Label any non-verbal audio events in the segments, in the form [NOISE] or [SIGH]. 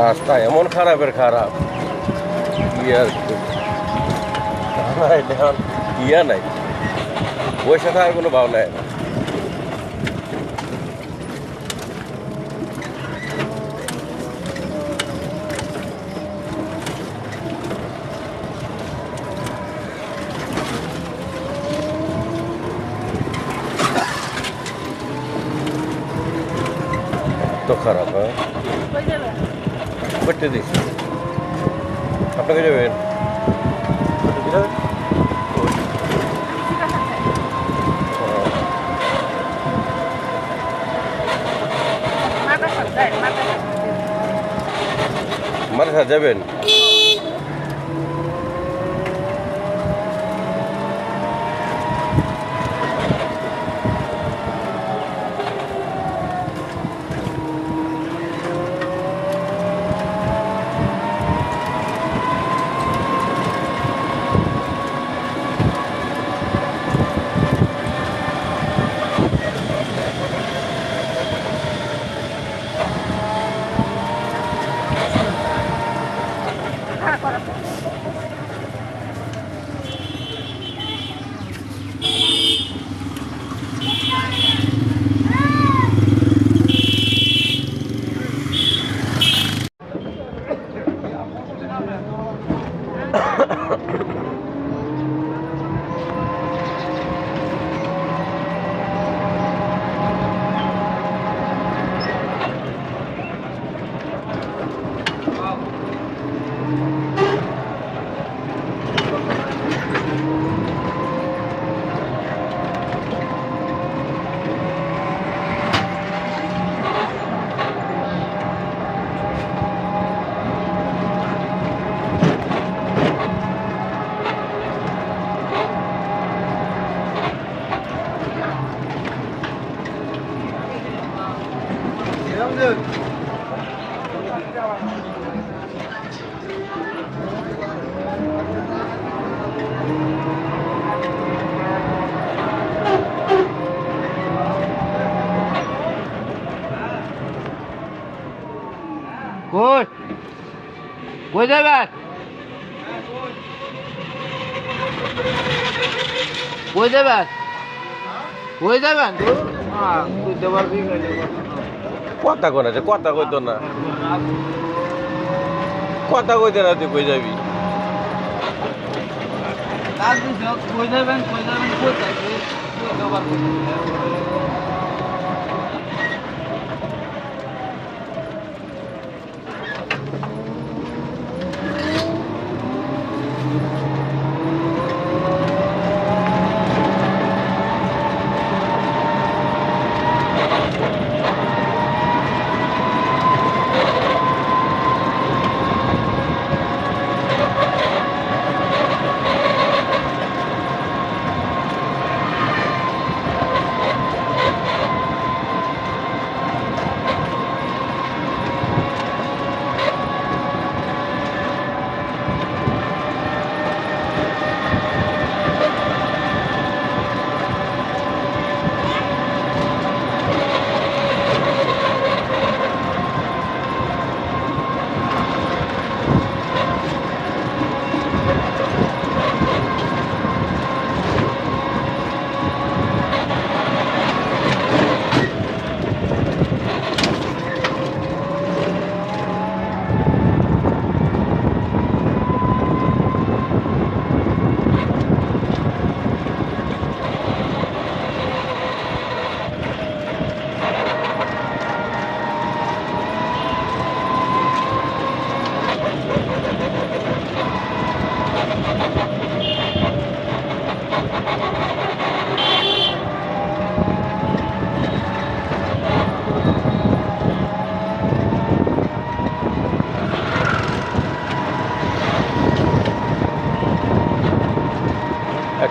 রাস্তা এমন খারাপের খারাপ। কি আর ইয়া নাই। পয়সা থাকার কোনো ভাবনা নাই তো খারাপ হ্যাঁ কই যাবে করতে দিস। আপনাকে যাবেন মাদ্রাসা যাবেন? কই যাবেন কই যাবেন কই যাবেন কথা কোন আছে কথা কইতো না। কথা কইতে না তুই কই যাবি? কই যাবেন কই যাবেন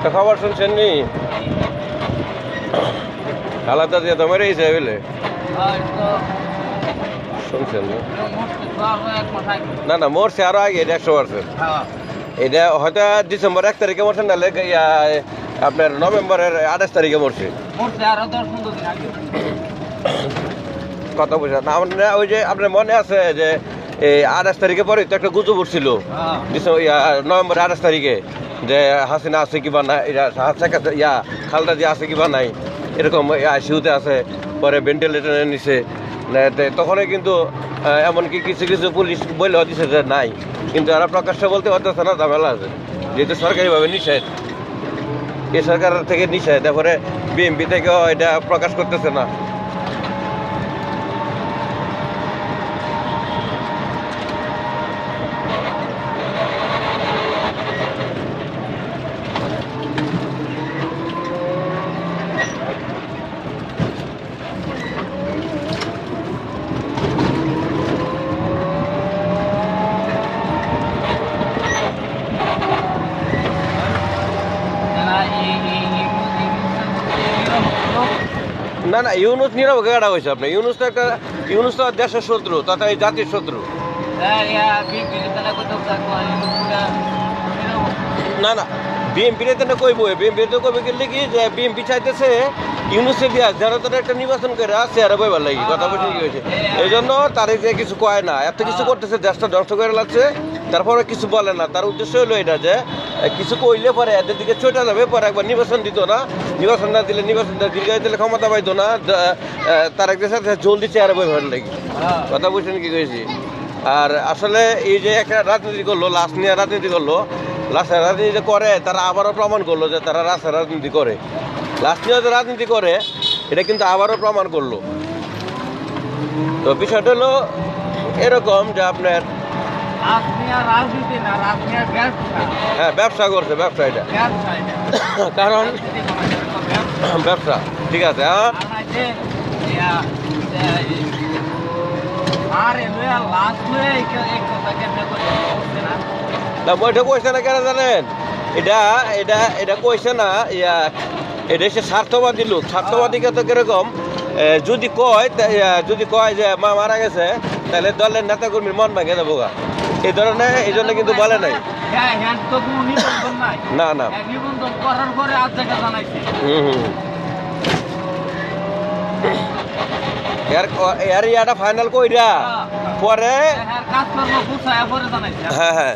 একটা খবর শুনছেন নি? খালাদা দিয়ে তোমার এই বলে শুনছেন না? না মরছে আরও আগে এটা একশো পার্সেন্ট। এটা হয়তো ডিসেম্বর এক তারিখে মরছে নাহলে আপনার নভেম্বরের আঠাশ তারিখে মরছে। কথা বুঝা না ওই যে আপনার মনে আছে যে আঠাশ তারিখে পরে তো একটা গুজব উঠছিল। হ্যাঁ। নভেম্বর আঠাশ তারিখে যে হাসিনা আছে কিবা নাই ইয়া, খালদা যে আছে কিবা নাই এরকম আইসিউতে আছে পরে ভেন্টিলেটরে নিছে। তখনই কিন্তু এমনকি কিছু কিছু পুলিশ বলে দিছে যে নাই। কিন্তু এরা প্রকাশ্য বলতে পারতেছে না ঝামেলা আছে। যেহেতু সরকারিভাবে নিষেধ। এ সরকার থেকে নিষেধ তারপরে বিএমপি থেকেও এটা প্রকাশ করতেছে না যারা এই এই এই না ইউনুস নীরব গাড়া হয়েছে আপনি ইউনুস তো একটা ইউনুস তো দেশের শত্রু তথা এই জাতির শত্রু। না না বিএনপি রে তো কইব বিএনপি তো কইবে গেলে কি যে বিএনপি চাইতেছে ইউনুসে দিয়া যারা তারা একটা নির্বাচন করে আসছে আর কইবার লাগি কথা বলছি কি হয়েছে? এই জন্য তারে যে কিছু কয় না এত কিছু করতেছে দেশটা ধ্বংস করে লাগছে তারপরে কিছু বলে না। তার উদ্দেশ্য হলো এটা যে কিছু কইলে পরে এদের দিকে চটে যাবে পরে একবার নির্বাচন দিত না। নির্বাচন না দিলে নির্বাচন দীর্ঘায়ু দিলে ক্ষমতা পাইতো না। তার একটা সাথে জলদি চেয়ারে বই ভালো লাগি। কথা বুঝছেন কি কইছি? আর আসলে এই যে একটা রাজনীতি করল লাশ নিয়ে রাজনীতি করল লাশের রাজনীতি করে তারা আবারও প্রমাণ করল যে তারা রাস্তার রাজনীতি করে। লাশ নিয়ে যে রাজনীতি করে এটা কিন্তু আবারও প্রমাণ করল। তো বিষয়টা হলো এরকম যে আপনার রাজনীতি না রাজনীতি ব্যবসা হ্যাঁ ব্যবসা করছে ব্যবসা এটা। [COUGHS] কারণ ব্যবসা। ঠিক আছে হ্যাঁ? না? বইটা কইছে না কেন জানেন? এটা এটা এটা কইছে না ইয়া এটা সে স্বার্থবাদী লোক। স্বার্থবাদীকে তো কীরকম? যদি কয় যদি কয় যে মা মারা গেছে তাহলে দলের নেতা কর্মীর মন ভাঙে যাব গা। এই ধরনের এই জন্য কিন্তু বলে নাই। হ্যাঁ হ্যাঁ না না। হুম এর ইয়াটা ফাইনাল কইরা পরে হ্যাঁ হ্যাঁ হ্যাঁ।